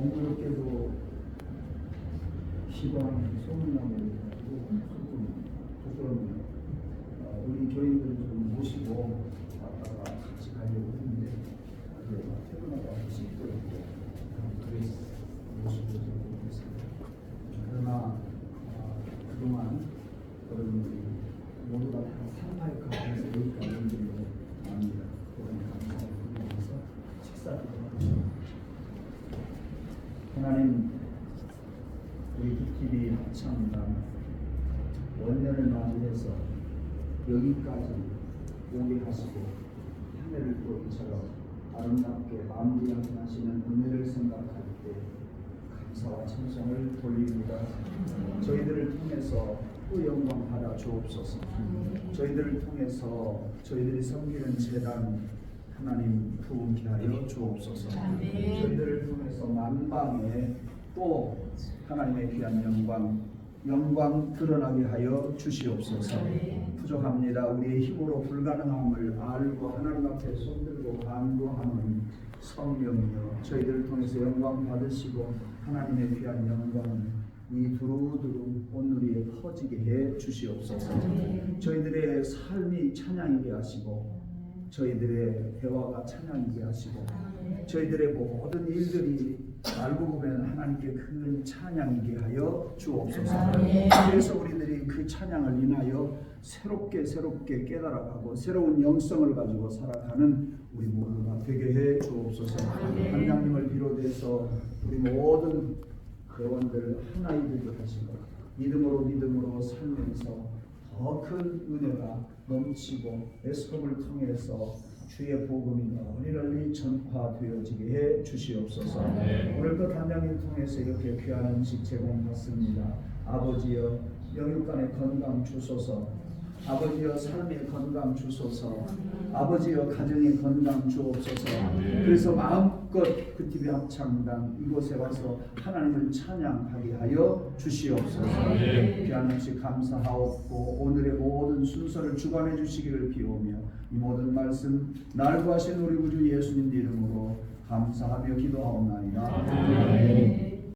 공교롭게도 시방 소문나고 가지고 조금. 어, 우리 교인들 좀 모시고 아빠가 같이 가려고 했는데 퇴근하고 와서 씻더라고요. 그래서 모시고 좀 했습니다. 그러나 어, 그동안 여러분들이 모두가 다 상파에 가면서 여기까지 온들로 압니다. 그런 감사의 의미에서 식사를 하죠. 하나님 우리 깃집이 합창단 원년을 맞이해서 여기까지 오게 하시고 한 해를 또 이처럼 아름답게 마무리하시는 은혜를 생각할 때 감사와 찬송을 돌립니다. 저희들을 통해서 또 영광 받아 주옵소서. 저희들을 통해서 저희들이 섬기는 재단 하나님 부흥케 하여 주옵소서. 저희들을 통해서 만방에 또 하나님의 귀한 영광 영광 드러나게 하여 주시옵소서. 부족합니다. 우리의 힘으로 불가능함을 알고 하나님 앞에 손들고 간구하는 성령이여 저희들을 통해서 영광 받으시고 하나님의 귀한 영광을 이 두루두루 온누리에 퍼지게 해 주시옵소서. 저희들의 삶이 찬양이게 하시고 저희들의 대화가 찬양이게 하시고 저희들의 모든 일들이 알고 보면 하나님께 큰 찬양이게 하여 주옵소서. 그래서 우리들이 그 찬양을 인하여 새롭게 새롭게 깨달아가고 새로운 영성을 가지고 살아가는 우리 모두가 되게 해 주옵소서. 한장님을 비롯해서 우리 모든 회원들 하나이 되게 하시고 믿음으로 믿음으로 살면서 더 큰 은혜가 넘치고 에스컴을 통해서 주의 복음이 널리 널리 전파되어지게 해 주시옵소서. 오늘 또 단장님 통해서 이렇게 귀한 음식 제공받습니다. 아버지여 영육간의 건강 주소서. 아버지여 삶의 건강 주소서. 아버지여 가정의 건강 주옵소서. 그래서 마음껏 그 TV 합창단 이곳에 와서 하나님을 찬양하게 하여 주시옵소서. 귀한 음식 감사하옵고 오늘의 모든 순서를 주관해 주시기를 비오며 이 모든 말씀 날 구하신 우리 구주 예수님 이름으로 감사하며 기도하옵나이다. 아멘.